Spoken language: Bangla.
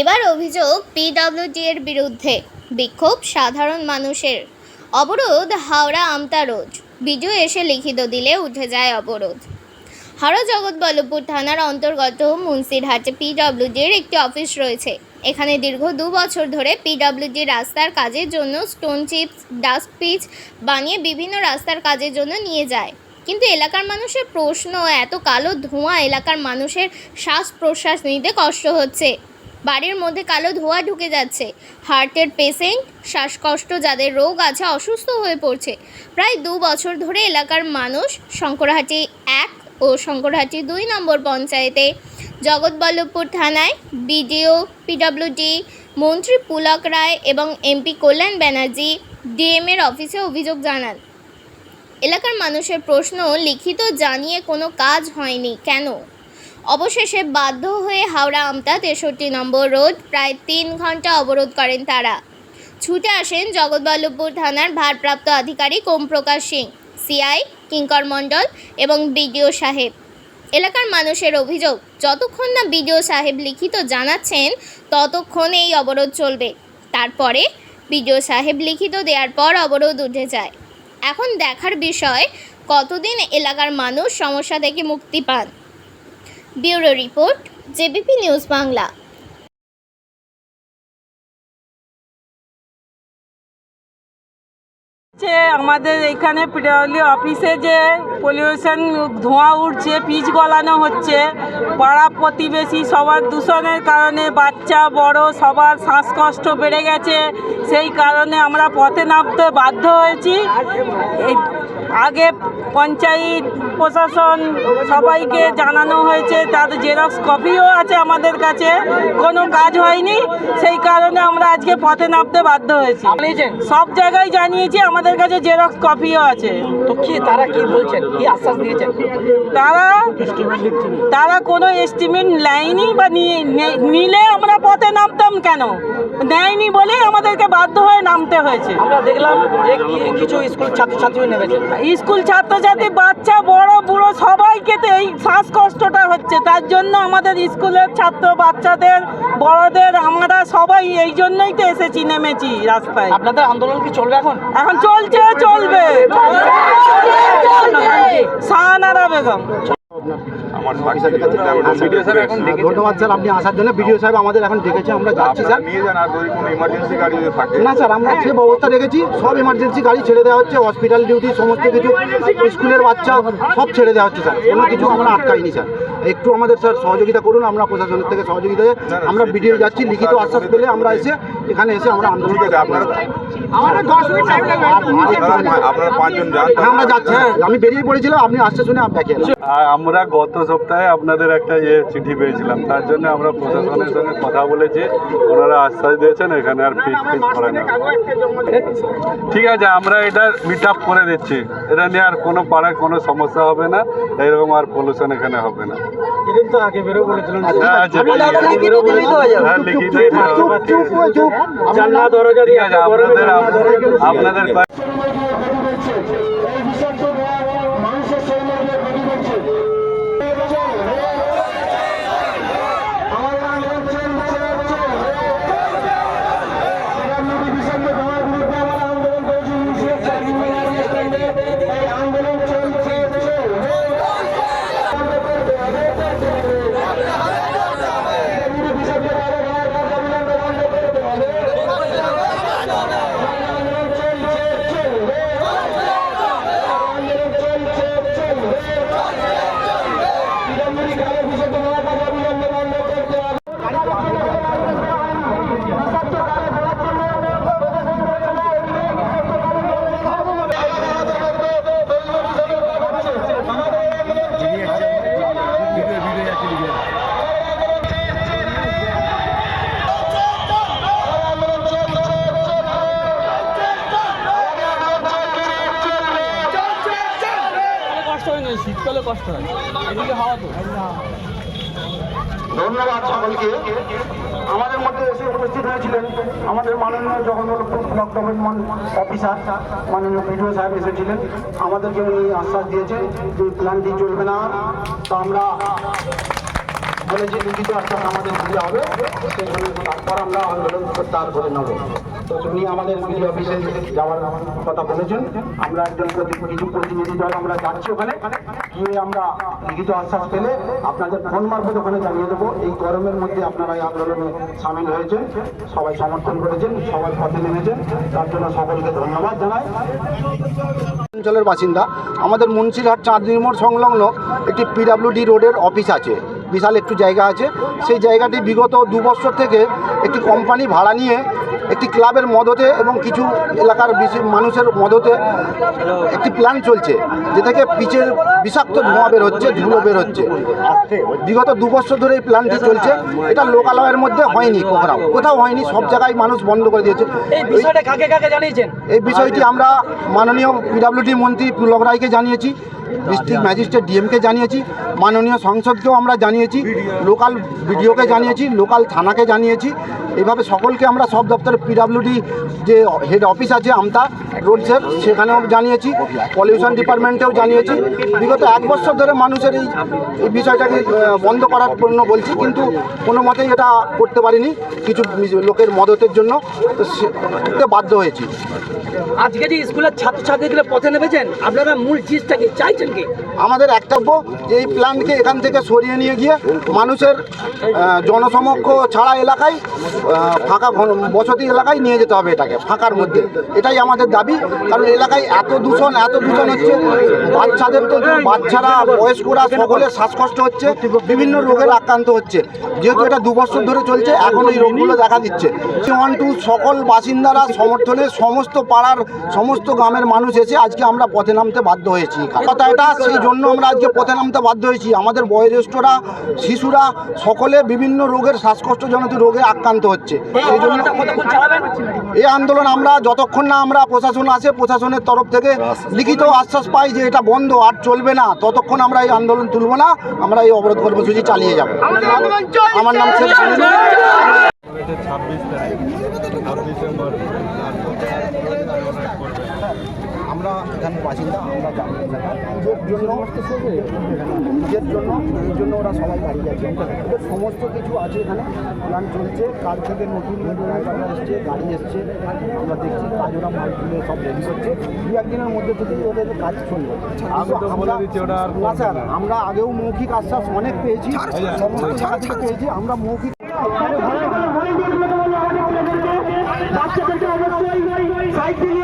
এবার অভিযোগ পিডব্লিউডি এর বিরুদ্ধে। বিক্ষোভ সাধারণ মানুষের। অবরোধ হাওড়া আমতা রোড। ভিডিও এসে লিখিত দিলে উঠে যায় অবরোধ। হাওড়া জগৎবল্লভপুর থানার অন্তর্গত মুন্সিরহাটে পিডব্লিউডির একটি অফিস রয়েছে। এখানে দীর্ঘ দু বছর ধরে পিডব্লিউডি রাস্তার কাজের জন্য স্টোন চিপস ডাস্ট পিচ বানিয়ে বিভিন্ন রাস্তার কাজের জন্য নিয়ে যায়। কিন্তু এলাকার মানুষের প্রশ্ন, এত কালো ধোঁয়া এলাকার মানুষের শ্বাস প্রশ্বাস নিতে কষ্ট হচ্ছে। বাড়ির মধ্যে কালো ধোঁয়া ঢুকে যাচ্ছে। হার্টের পেশেন্ট, শ্বাসকষ্ট, যাদের রোগ আছে, অসুস্থ হয়ে পড়ছে। প্রায় দু বছর ধরে এলাকার মানুষ শঙ্করহাটি এক ও শঙ্করহাটি দুই নম্বর পঞ্চায়েতে, জগৎবল্লভপুর থানায় বিডিও, পিডব্লিউডি, মন্ত্রী পুলক রায় এবং এমপি কল্যাণ ব্যানার্জি, ডিএমের অফিসে অভিযোগ জানান। এলাকার মানুষের প্রশ্ন, লিখিত জানিয়ে কোনো কাজ হয়নি, কেন? অবশেষে বাধ্য হয়ে হাওড়া আমতা তেষট্টি নম্বর রোড প্রায় তিন ঘণ্টা অবরোধ করেন তারা। ছুটে আসেন জগৎবল্লভপুর থানার ভারপ্রাপ্ত আধিকারিক ওম প্রকাশ সিং, সিআই কিঙ্কর মণ্ডল এবং বিডিও সাহেব। এলাকার মানুষের অভিযোগ, যতক্ষণ না বিডিও সাহেব লিখিত জানাচ্ছেন, ততক্ষণ এই অবরোধ চলবে। তারপরে বিডিও সাহেব লিখিত দেওয়ার পর অবরোধ উঠে যায়। এখন দেখার বিষয়, কতদিন এলাকার মানুষ সমস্যা থেকে মুক্তি পান? Bureau report, JBP news Bangla. হচ্ছে আমাদের এখানে পিডব্লিউ অফিসে যে পলিউশন ধোঁয়া উঠছে, পিচ গলানো হচ্ছে, পাড়া প্রতিবেশী সবার দূষণের কারণে বাচ্চা, বড় সবার শ্বাসকষ্ট বেড়ে গেছে, সেই কারণে আমরা পথে নামতে বাধ্য হয়েছি। আগে পঞ্চায়েত প্রশাসন সবাইকে জানানো হয়েছে। তাদের জেরক্স কপিও আছে আমাদের কাছে। কোনো কাজ হয়নি। সেই কারণে আমরা আজকে পথে নামতে বাধ্য হয়েছি। সব জায়গায় জানিয়েছি আমাদের কাছে জেরক্স কপিও আছে। তো কি তারা কি বলছেন? কি আশ্বাস দিয়েছেন? তারা তারা কোনো এস্টিমেট নেয়নি বা নিলে আমরা পথে নামতাম কেন? নেয়নি বলেই আমাদেরকে বাধ্য হয়ে নামতে হয়েছে। আমরা দেখলাম যে কিছু স্কুল ছাত্রছাত্রী নেমেছে। স্কুল ছাত্রছাত্রী বাচ্চা বড় বুড়ো সবাইকে তো এই শ্বাসকষ্টটা হচ্ছে। তার জন্য আমাদের স্কুলের ছাত্র বাচ্চাদের বড়দের আমরা সবাই এই জন্যই তো এসেছি নেমেছি রাস্তায়। আপনাদের আন্দোলন কি চলবে এখন? এখন চলছে চলবে। শাহানারা বেগম। ভিডিও স্যার এখন ধন্যবাদ স্যার আপনি আসার জন্য সাহেব আমাদের এখন ডেকেছে আমরা যাচ্ছি আপনারা স্যার। নিয়ে যান আর যদি কোনো ইমার্জেন্সি গাড়ি যদি থাকে। না স্যার আমরা সে ব্যবস্থা রেখেছি সব এমার্জেন্সি গাড়ি ছেড়ে দেওয়া হচ্ছে হসপিটাল ডিউটি সমস্ত কিছু স্কুলের বাচ্চা সব ছেড়ে দেওয়া হচ্ছে স্যার। কোনো কিছু আমরা আটকাইনি স্যার। একটু আমাদের স্যার সহযোগিতা করুন আমরা প্রশাসনের থেকে সহযোগিতা আমরা বিডিও যাচ্ছি লিখিত আশ্বাস পেলে আমরা এসে এখানে এসে আমরা আন্দোলন ঠিক আছে আপনারা আমাদের দশ মিনিট টাইম লাগবে আপনারা পা- আপনারা পাঁচজন যান হ্যাঁ আমরা যাচ্ছি হ্যাঁ আমি বেরিয়ে পড়েছিলাম আপনি আসতে শুনে আমরা গত সপ্তাহে আপনাদের একটা ইয়ে চিঠি পেয়েছিলাম। তার জন্য আমরা প্রশাসনের সঙ্গে কথা বলেছি। ওনারা আশ্বাস দিয়েছেন এখানে আর পিট পিট করে না। ঠিক আছে আমরা এটা মিট আপ করে দিচ্ছি। এটা নিয়ে আর কোনো পাড়ায় কোনো সমস্যা হবে না। এরকম আর পলিউশন এখানে হবে না। হ্যাঁ, ধন্যবাদ সকলকে। আমাদের মধ্যে এসে উপস্থিত হয়েছিলেন আমাদের মাননীয় যখন ব্লক গভর্নমেন্ট অফিসার মাননীয় বিডিও সাহেব এসেছিলেন। আমাদেরকে উনি আশ্বাস দিয়েছেন যে প্ল্যানটি চলবে না। তো আমরা বলেছি লিখিত আশ্বাস আমাদের দিতে হবে সেখানে তারপর আমরা আন্দোলন প্রত্যাহার করে নেব। তো উনি আমাদের বিডিও অফিসে যাওয়ার কথা বলেছেন। আমরা একজন প্রতিনিধি দল আমরা যাচ্ছি ওখানে। গিয়ে আমরা লিখিত আশ্বাস পেলে আপনাদের ফোন মারফত ওখানে জানিয়ে দেবো। এই গরমের মধ্যে আপনারা এই আন্দোলনে সামিল হয়েছেন। সবাই সমর্থন করেছেন সবাই পথে নেমেছেন। তার জন্য সকলকে ধন্যবাদ জানাই। অঞ্চলের বাসিন্দা, আমাদের মুন্সিরহাট চাঁদনি মোড় সংলগ্ন একটি পিডাব্লিউডি রোডের অফিস আছে। বিশাল একটু জায়গা আছে। সেই জায়গাটি বিগত দু বছর থেকে একটি কোম্পানি ভাড়া নিয়ে একটি ক্লাবের মদতে এবং কিছু এলাকার মানুষের মদতে একটি প্ল্যান চলছে যে থেকে পিচের বিষাক্ত ধোঁয়া বের হচ্ছে ধুলো বের হচ্ছে। বিগত দু বছর ধরে এই প্ল্যানটি চলছে। এটা লোকালয়ের মধ্যে হয়নি কোথাও। কোথাও হয়নি সব জায়গায় মানুষ বন্ধ করে দিয়েছে। এই বিষয়টি আমরা মাননীয় পিডাব্লিউডি মন্ত্রী পুলক রায়কে জানিয়েছি। ডিস্ট্রিক্ট ম্যাজিস্ট্রেট ডিএমকে জানিয়েছি, মাননীয় সংসদকেও আমরা জানিয়েছি, লোকাল বিডিওকে জানিয়েছি, লোকাল থানাকে জানিয়েছি। এভাবে সকলকে আমরা সব দপ্তরে পিডাব্লিউডি যে হেড অফিস আছে আমতা রোডসের সেখানেও জানিয়েছি পলিউশন ডিপার্টমেন্টেও জানিয়েছি। বিগত এক বছর ধরে মানুষের এই এই বিষয়টাকে বন্ধ করার জন্য বলছি কিন্তু কোনো মতেই এটা করতে পারিনি। কিছু লোকের মদতের জন্য তো সে বাধ্য হয়েছি। আজকে যে স্কুলের ছাত্রছাত্রীগুলো পথে নেমেছেন আপনারা মূল জিনিসটা কি চাইছেন কি? আমাদের একটাব্য যে এই প্ল্যানকে এখান থেকে সরিয়ে নিয়ে গিয়ে মানুষের জনসমক্ষ ছাড়া এলাকায় ফাঁকা বসতি এলাকায় নিয়ে যেতে হবে এটাকে ফাঁকার মধ্যে। এটাই আমাদের দাবি কারণ এলাকায় এত দূষণ এত দূষণ হচ্ছে, বাচ্চাদের তো, বাচ্চারা, বয়স্করা সকলের শ্বাসকষ্ট হচ্ছে, বিভিন্ন রোগের আক্রান্ত হচ্ছে। যেহেতু এটা দু বছর ধরে চলছে, এখন এই রোগগুলো দেখা দিচ্ছে। ওয়ান টু সকল বাসিন্দারা সমর্থনে সমস্ত পাড়ার, সমস্ত গ্রামের মানুষ এসে আজকে আমরা পথে নামতে বাধ্য হয়েছি। কথা এটা, সেই জন্য আমরা আজকে পথে নামতে বাধ্য হয়েছি। আমাদের বয়োজ্যেষ্ঠরা, শিশুরা সকলে বিভিন্ন রোগের, শ্বাসকষ্টজনিত রোগে আক্রান্ত হচ্ছে। জন্য এই আন্দোলন আমরা, যতক্ষণ না আমরা প্রশাসন আসে প্রশাসনের তরফ থেকে লিখিত আশ্বাস পাই যে এটা বন্ধ আর চলবে না। ততক্ষণ আমরা এই আন্দোলন তুলব না আমরা এই অবরোধ কর্মসূচি চালিয়ে যাব। আমার নাম শেখ ছাব্বিশ তারিখ ছাব্বিশে মার্চ আমরা এখানে বাসিন্দা আমরা জানি এলাকার পুজোর জন্য পুজোর জন্য এর জন্য ওরা সবাই দাঁড়িয়ে আছে সমস্ত কিছু আছে এখানে প্ল্যান চলছে কাল থেকে নতুন ড্রাইভার এসছে গাড়ি এসছে আমরা দেখছি কাজ ওরা মাল তুলে সব রেডি করছে দু একদিনের মধ্যে থেকেই ওদের কাজ চলবে আমরা আগেও মৌখিক আশ্বাস অনেক পেয়েছি সমস্ত জায়গা থেকে পেয়েছি আমরা মৌখিক বাচ্চাদেরকে অবশ্যই সাইড দিয়ে